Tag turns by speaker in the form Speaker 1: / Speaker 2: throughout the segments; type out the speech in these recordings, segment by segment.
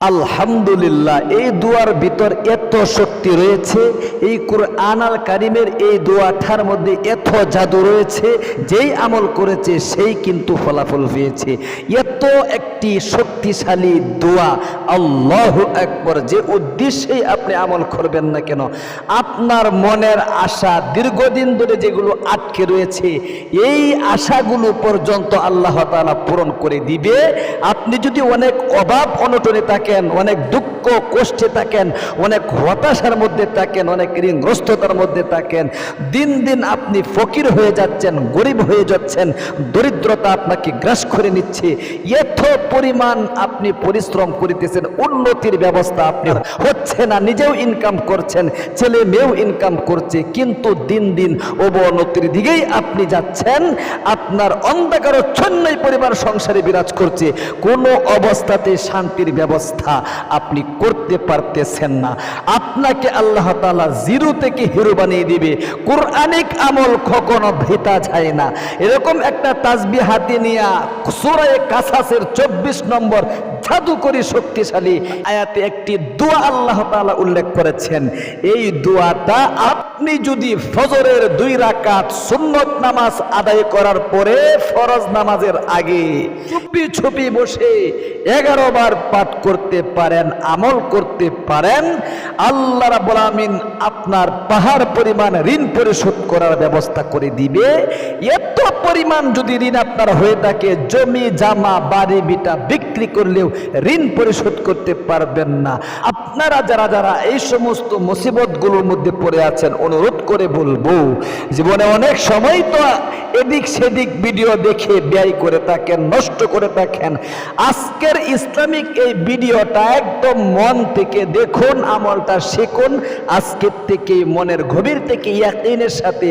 Speaker 1: আলহামদুলিল্লাহ, এই দোয়ার ভিতর এত শক্তি রয়েছে, এই কুরআন আল কারিমের এই দোয়াটার মধ্যে এত জাদু রয়েছে, যেই আমল করেছে সেই কিন্তু ফলাফল পেয়েছে এত একটি শক্তিশালী দোয়া, আল্লাহ একবার যে উদ্দেশ্যেই আপনি আমল করবেন না কেন, আপনার মনের আশা দীর্ঘদিন ধরে যেগুলো আটকে রয়েছে, এই আশাগুলো পর্যন্ত আল্লাহ তালা পূরণ করে দিবে। আপনি যদি অনেক অভাব অনটনে থাকেন, অনেক দুঃখ কষ্টে থাকেন, অনেক হতাশার মধ্যে থাকেন, অনেক ঋণগ্রস্ততার মধ্যে থাকেন, দিন দিন আপনি ফকির হয়ে যাচ্ছেন, গরিব হয়ে যাচ্ছেন, দরিদ্রতা আপনাকে গ্রাস করে নিচ্ছে। এত পরিমাণ আপনি পরিশ্রম করিতেছেন, উন্নতির ব্যবস্থা আপনি হচ্ছে না, নিজেও ইনকাম করছেন, ছেলে মেয়েও ইনকাম করছে, কিন্তু দিন দিন অবনতির দিকেই আপনি যাচ্ছেন, আপনার অন্ধকারচ্ছন্নই পরিবার সংসারে বিরাজ করছে। কোনো অবস্থাতে শান্তির ব্যবস্থা আপনি করতে পারতেছেন না। আপনাকে আল্লাহ তাআলা জিরো থেকে হিরো বানিয়ে দিবে। কোরআনিক আমল কখনো ভেতা যায় না। এরকম একটা তাজবি হাতে নিয়ে সুরায় কাসাসের চব্বিশ নম্বর জাদুকরী শক্তিশালী আয়াতে একটি দোয়া আল্লাহ তালা উল্লেখ করেছেন। এই দোয়াটা আপনি যদি ফজরের দুই রাকাত সুন্নত নামাজ আদায় করার পরে ফরজ নামাজের আগে চুপি ছুপি বসে এগারো বার পাঠ করতে পারেন, আমল করতে পারেন, আল্লাহ আমিন আপনার পাহাড় পরিমাণ ঋণ পরিশোধ করার ব্যবস্থা করে দিবে। এত পরিমাণ যদি ঋণ আপনার হয়ে থাকে, জমি, জামা, বাড়ি, বিটা বিক্রি করলেও ঋণ পরিশোধ করতে পারবেন না। আপনারা যারা যারা এই সমস্ত মুসিবতগুলোর মধ্যে পড়ে আছেন অনুরোধ করে বলব, জীবনে অনেক সময় তো এদিক সেদিক ভিডিও দেখে ব্যয় করে থাকেন, নষ্ট করে থাকেন। আজকের ইসলামিক এই ভিডিওটা একদম মন থেকে দেখুন, আমলটা শিখুন, আজকের থেকে মনের গভীর থেকে ইয়াকিনের সাথে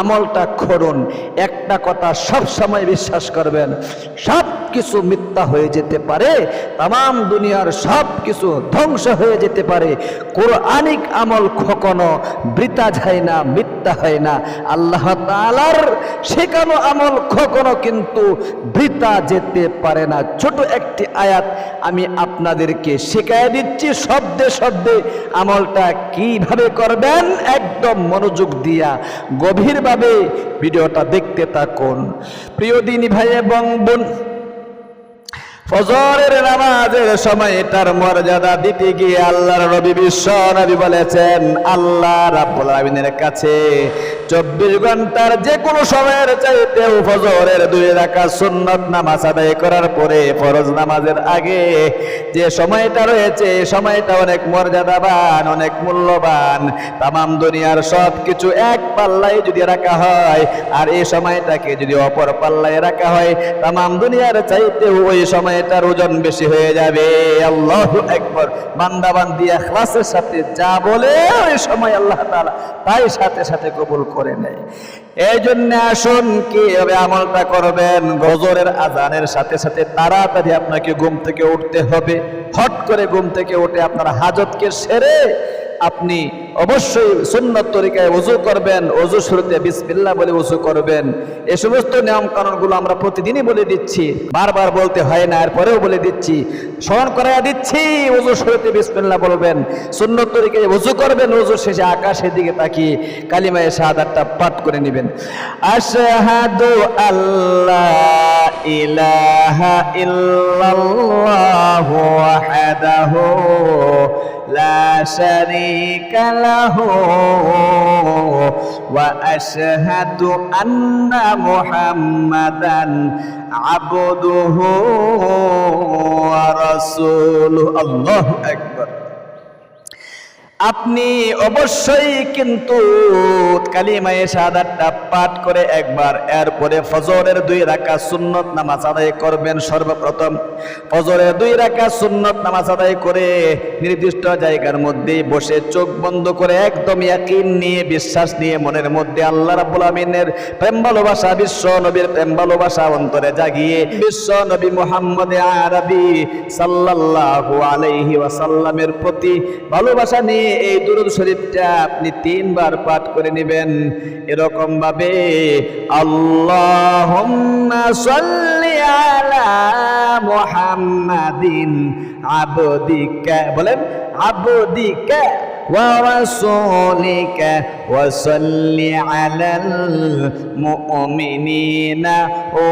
Speaker 1: আমলটা করুন। একটা কথা সব সময় বিশ্বাস করবেন, সব কিছু মিথ্যা হয়ে যেতে পারে তাম দুনিয়ার সব কিছু ধ্বংস হয়ে যেতে পারে। কোরআনিক আমল কখনো বৃতা যায় না, মিথ্যা হয় না। আল্লাহ তাআলার শেখানো আমল কখনো কিন্তু বৃতা যেতে পারে না। ছোট একটি আয়াত আমি আপনাদেরকে শেখাই দিচ্ছি, শব্দে শব্দে আমলটা কীভাবে করবেন একদম মনোযোগ দিয়া গভীরভাবে ভিডিওটা দেখতে থাকুন। প্রিয় দিনী ভাই এবং বোন ফজরের নামাজের সময় তার মর্যাদা দিতে গিয়ে আল্লাহর নবী বিশ্ব নবী বলেছেন, আল্লাহ রাব্বুল আলামিনের কাছে চব্বিশ ঘণ্টার যে কোনো সময়ের চাইতেও ফজরের দুই রাকাত সুন্নত নামাজ আদায় করার পরে ফরজ নামাজের আগে যে সময়টা রয়েছে সময়টা অনেক মর্যাদাবান, অনেক মূল্যবান। তামাম দুনিয়ার সব কিছু এক পাল্লায় যদি রাখা হয় আর এই সময়টাকে যদি অপর পাল্লায় রাখা হয়, তামাম দুনিয়ার চাইতেও ওই সময়টার ওজন বেশি হয়ে যাবে। আল্লাহ একবার বান্দাবান বান্দি এখলাসের সাথে যা বলে, ওই সময় আল্লাহ তালা তাই সাথে সাথে কবুল করে নেয়। এই জন্য আসুন কি হবে আমলটা করবেন? গজরের আজানের সাথে সাথে তাড়াতাড়ি আপনাকে ঘুম থেকে উঠতে হবে। হট করে ঘুম থেকে উঠে আপনার হাজতকে সেরে আপনি অবশ্যই সুন্নত তরিকায় উজু করবেন অজু শুরুতে বিসমিল্লাহ বলে উজু করবেন। এ সমস্ত নিয়ম কানুনগুলো আমরা প্রতিদিনই বলে দিচ্ছি, বারবার বলতে হয় না, এরপরেও বলে দিচ্ছি। স্মরণ করাইয়া দিচ্ছি উজু শুরুতে বিসমিল্লাহ বলবেন। সুন্নত তরিকায় উজু করবেন উজু শেষে আকাশের দিকে তাকিয়ে কালিমায় শাহাদাতটা পাঠ করে নেবেন। আশহাদু আল্লাহ ইলাহা ইল্লাল্লাহু ওয়াহদাহু لا شريك له واشهد ان محمدا عبده ورسوله الله اكبر আপনি অবশ্যই কিন্তু কালিমায়ে শাহাদাতটা পাঠ করে একবার, এরপরে ফজরের দুই রাকা সুন্নত নামাজ আদায় করবেন সর্বপ্রথম। ফজরের দুই রাকা সুন্নত নামাজ আদায় করে নির্দিষ্ট জায়গার মধ্যে বসে চোখ বন্ধ করে একদম ইয়াকিন নিয়ে, বিশ্বাস নিয়ে, মনের মধ্যে আল্লাহ রাব্বুল আমিনের প্রেম ভালোবাসা, বিশ্ব নবীর প্রেম ভালোবাসা অন্তরে জাগিয়ে বিশ্ব নবী মুহাম্মদ আরবি সাল্লাল্লাহু আলাইহি ওয়াসাল্লামের প্রতি ভালোবাসা নিয়ে এই দুরুদ শরীফটা আপনি তিনবার পাঠ করে নেবেন। এরকম ভাবে, আল্লাহুম্মা সাল্লি আলা মুহাম্মাদিন আবদিকা। বলেন, আবদিকা। ورسولك وصل على المؤمنين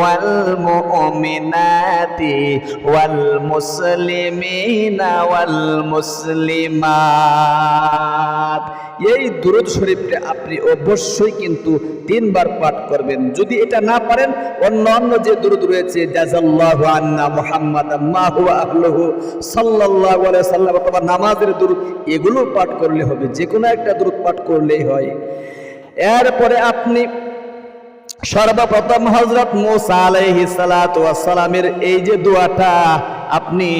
Speaker 1: والمؤمنات والمسلمين والمسلمات. এই দুরুদ শরীফটা আপনি অবশ্যই কিন্তু তিনবার পাঠ করবেন। যদি এটা না পারেন অন্য অন্য যে দুরুদ রয়েছে জাজাল্লাহু আন্না মুহাম্মাদ হুয়া আহলুহু সাল্লাল্লাহু আলাইহি সাল্লাম অথবা নামাজের দুরুদ, এগুলো পাঠ করলে হবে। যে কোনো একটা দুরুদ পাঠ করলেই হয়। এরপরে আপনি সর্বপ্রথম হজরত মুসা আলাইহি সালামের এই যে দোয়াটা আপনি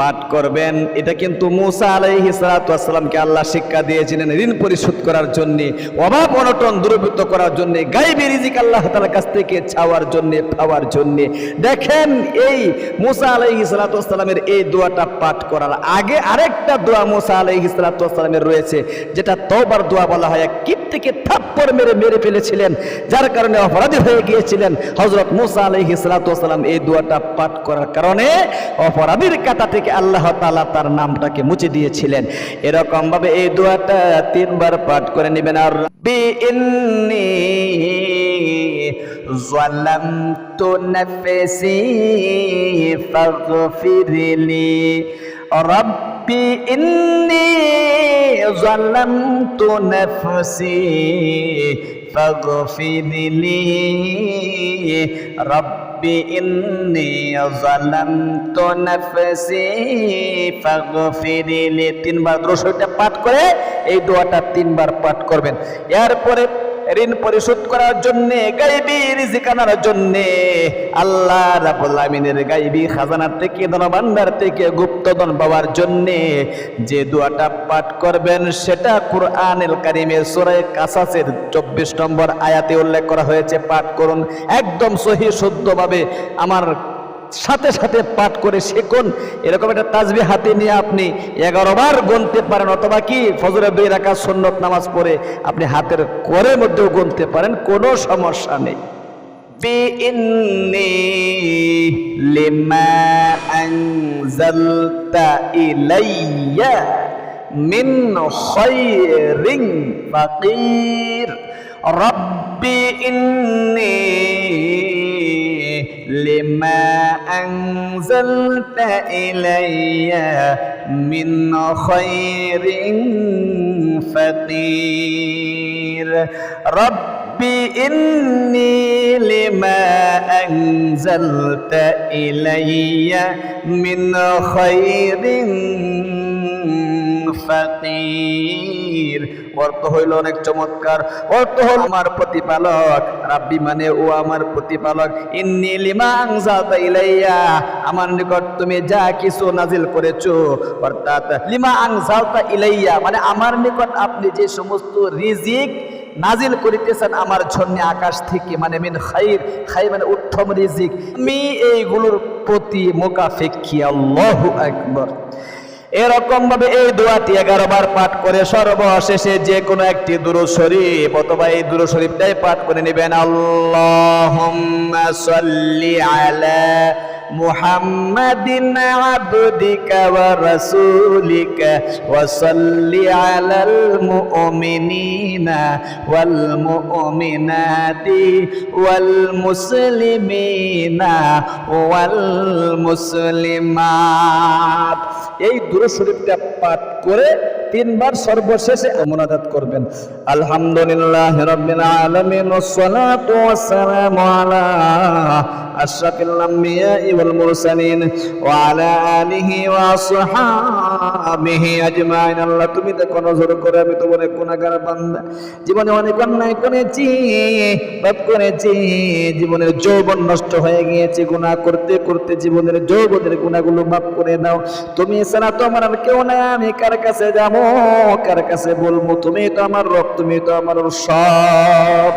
Speaker 1: পাঠ করবেন। এটা কিন্তু মুসা আলাইহি সালামকে আল্লাহ শিক্ষা দিয়েছিলেন ঋণ পরিশোধ করার জন্য, অভাব অনটন দূরীভূত করার জন্য গাইবি রিজিক আল্লাহ তাআলার কাছ থেকে চাওয়ার জন্য, পাওয়ার জন্য। দেখেন এই মুসা আলাইহি সালামের এই দোয়াটা পাঠ করার আগে আরেকটা দোয়া মুসা আলাইহি সালামের রয়েছে, যেটা তওবার দোয়া বলা হয়। কীট থেকে থাপ্পড় মেরে মেরে ফেলেছিলেন, যার কারণে অপরাধী হয়ে গিয়েছিলেন। হজরত মুসা আলাইহি সালাম এই দোয়াটা পাঠ করার কারণে অপরাধীর কাটা থেকে আল্লাহ তাআলা তার নামটাকে মুছে দিয়েছিলেন এরকম ভাবে এই দোয়াটা তিনবার পাঠ করে নেবেন আর রব্বি ইন্নী ظلمت نفسي فاغفر لي ربي إني ظلمت نفسي فاغفر لي ربي রব্বি ইন্নি যালামতু নাফসি ফাগফিরলি তিনবার দরুদটা পাঠ করে এই দোয়াটা তিনবার পাঠ করবেন। এরপরে ঋণ পরিশোধ করার জন্য, গাইবি রিজিক আনার জন্য। আল্লাহ রাব্বুল আমিনের গাইবি খাজানার থেকে, ধনভাণ্ডার থেকে গুপ্তধন পাওয়ার জন্য যে দোয়াটা পাঠ করবেন, সেটা কুরআনুল কারীমের সূরা কাসাসের 24 নম্বর আয়াতে উল্লেখ করা হয়েছে। পাঠ করুন, একদম সহি শুদ্ধভাবে। আমার সাথে সাথে পাঠ করে শেখুন। এরকম একটা তাজবি হাতে নিয়ে আপনি এগারোবার গুনতে পারেন, অথবা কি ফজরে দুই রাখা সন্ন্যত নামাজ পড়ে আপনি হাতের কোরের মধ্যেও গুনতে পারেন, কোনো সমস্যা নেই। লিমা ইলাইয়া রব্বি ইন্নী لما أنزلت إلي من خير فقير. ربي إني لما أنزلت إلي من خير ফকির অর্থ হইল অনেক চমৎকার। অর্থ হল আমার প্রতিপালক। রাব্বি মানে ও আমার প্রতিপালক। ইন্নি লিমা আনজালতা ইলাইয়া। আমার নিকট তুমি যা কিছু নাজিল করেছ, অর্থাৎ লিমা আনজালতা ইলাইয়া মানে আমার নিকট আপনি যে সমস্ত রিজিক নাজিল করিতেছেন আমার জন্য আকাশ থেকে মানে মিন খাইর খাই মানে উত্তম রিজিক। আমি এইগুলোর প্রতি মোকাফেক্ষি আল্লাহু আকবার। এরকম ভাবে এই দোয়াটি এগারো বার পাঠ করে সর্বশেষে যে কোনো একটি দুরু শরীফ অথবা এই দুরু শরীফটাই পাঠ করে নেবেন। আল্লাহ محمد عبدك ورسولك وصل على المؤمنين والمؤمنات والمسلمين والمسلمات এই দুরু শরীফটা পাঠ করে তিনবার সর্বশেষে মোনাজাত করবেন। আলহামদুলিল্লাহ রাব্বিল আলামিন ওয়াসসালাতু ওয়াসসালামু আলা আশরাফিল আম্বিয়া ওয়াল মুরসালিন ওয়া আলা আলিহি ওয়া আসহাবিহি আজমাইন। আল্লাহ, তুমি দেখো, নজর করে আমি তো অনেক গুনাহগার বান্দা। জীবনে অনেক অন্যায় করেছি পাপ করেছি জীবনের যৌবন নষ্ট হয়ে গিয়েছে, গুনাহ করতে করতে জীবনের যৌবনের গুনাহগুলো মাফ করে দাও। তুমি ছাড়া তো আমার আর কেউ নাই, আমি কার কাছে যাব? কার কাছে বলব? তুমি তো আমার রক্ত তুমি তো আমার সব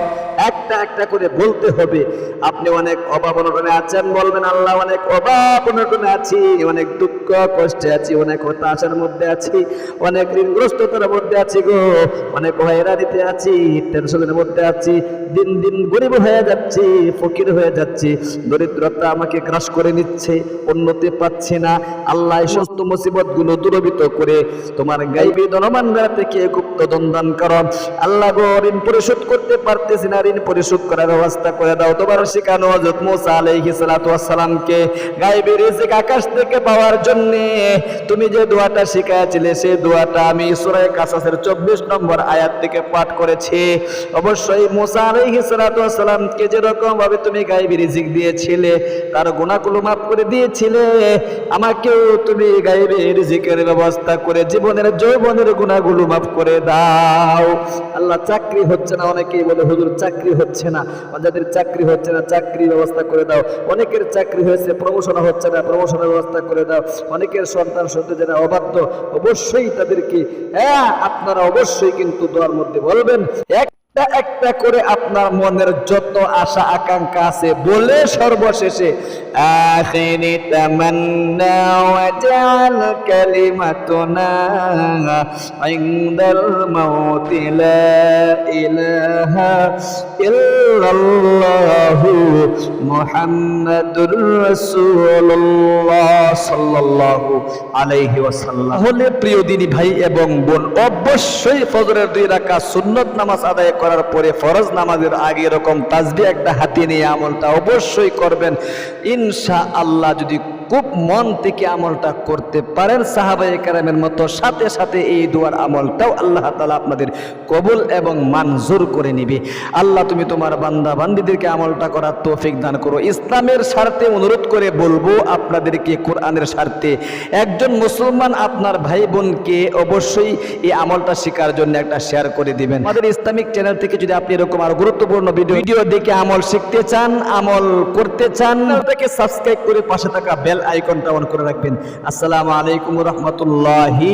Speaker 1: একটা একটা করে বলতে হবে। আপনি অনেক অভাব অনটনে আছেন, বলবেন, আল্লাহ, অনেক অভাব অনটনে আছি, অনেক দুঃখ, কষ্টে আছি, অনেক হতাশার মধ্যে আছি, অনেক ঋণগ্রস্ততার মধ্যে আছি গো, অনেক হয়রানিতে আছি টেনশনের মধ্যে আছি, দিন দিন গরিব হয়ে যাচ্ছি, ফকির হয়ে যাচ্ছি, দরিদ্রতা আমাকে গ্রাস করে নিচ্ছে, উন্নতি পাচ্ছি না, আল্লাহ সমস্ত মুসিবতগুলো দূরবিত করে তোমার গাইবী ধনমানরা থেকে গুপ্ত দন্দান করো। আল্লাহ গো ঋণ পরিশোধ করতে পারতেছি না ঋণ পরিশোধ করার ব্যবস্থা করে দাও। তোমার শিখানো হযরত মুসা আলাইহিস সালাতু ওয়াসসালামকে গাইবী রিজিক আকাশ থেকে পাওয়ার জন্য। তুমি যে দোয়াটা শিখাইছিলে সেই দোয়াটা আমি সূরা কাসাসের 24 নম্বর আয়াত থেকে পাঠ করেছি। অবশ্যই মুসা আলাইহিস সালাতু ওয়াসসালামকে যেরকম ভাবে তুমি গাইবী রিজিক দিয়েছিলে, তার গুনাহগুলো মাফ করে দিয়েছিলে। আমাকেও তুমি গাইবী রিজিকের ব্যবস্থা করে জীবনের যৌবনের গুনাহগুলো মাফ করে দাও। আল্লাহ চাকরি হচ্ছে না, অনেকেই বলে, হুজুর, চাকরি হচ্ছে না। যাদের চাকরি হচ্ছে না, চাকরি ব্যবস্থা করে দাও। অনেকের চাকরি হয়েছে প্রমোশন হচ্ছে না প্রমোশনের ব্যবস্থা করে দাও। অনেকের সন্তান সন্তান যারা অবাধ্য, অবশ্যই তাদেরকে হ্যাঁ আপনারা অবশ্যই কিন্তু দোয়ার মধ্যে বলবেন। একটা একটা করে আপনার মনের যত আশা আকাঙ্ক্ষা আছে, বলে সর্বশেষে ইলাহা ইল্লাল্লাহু সাল্লাল্লাহু তাহলে প্রিয় দিনী ভাই এবং বোন, অবশ্যই ফজরের দুই রাকাত সুন্নত নামাজ আদায় করার পরে ফরজ নামাজের আগে এরকম তাজবি একটা হাতে নিয়ে আমলটা অবশ্যই করবেন। ইনশা আল্লাহ যদি খুব মন থেকে আমলটা করতে পারেন সাহাবাই কারামের মতো। সাথে সাথে এই দুয়ার আমলটাও আল্লাহ তালা আপনাদের কবুল এবং মঞ্জুর করে নিবে। আল্লাহ তুমি তোমার বান্দা বান্দিদেরকে আমলটা করার তৌফিক দান করো। ইসলামের স্বার্থে অনুরোধ করে বলব, আপনাদেরকে কোরআনের স্বার্থে একজন মুসলমান আপনার ভাই বোনকে অবশ্যই এই আমলটা শেখার জন্য একটা শেয়ার করে দিবেন। আমাদের ইসলামিক চ্যানেল থেকে যদি আপনি এরকম আরও গুরুত্বপূর্ণ ভিডিও ভিডিও দেখে আমল শিখতে চান, আমল করতে চান সাবস্ক্রাইব করে পাশে থাকা বেল আইকনটা অন করে রাখবেন। আসসালামু আলাইকুম রহমতুল্লাহি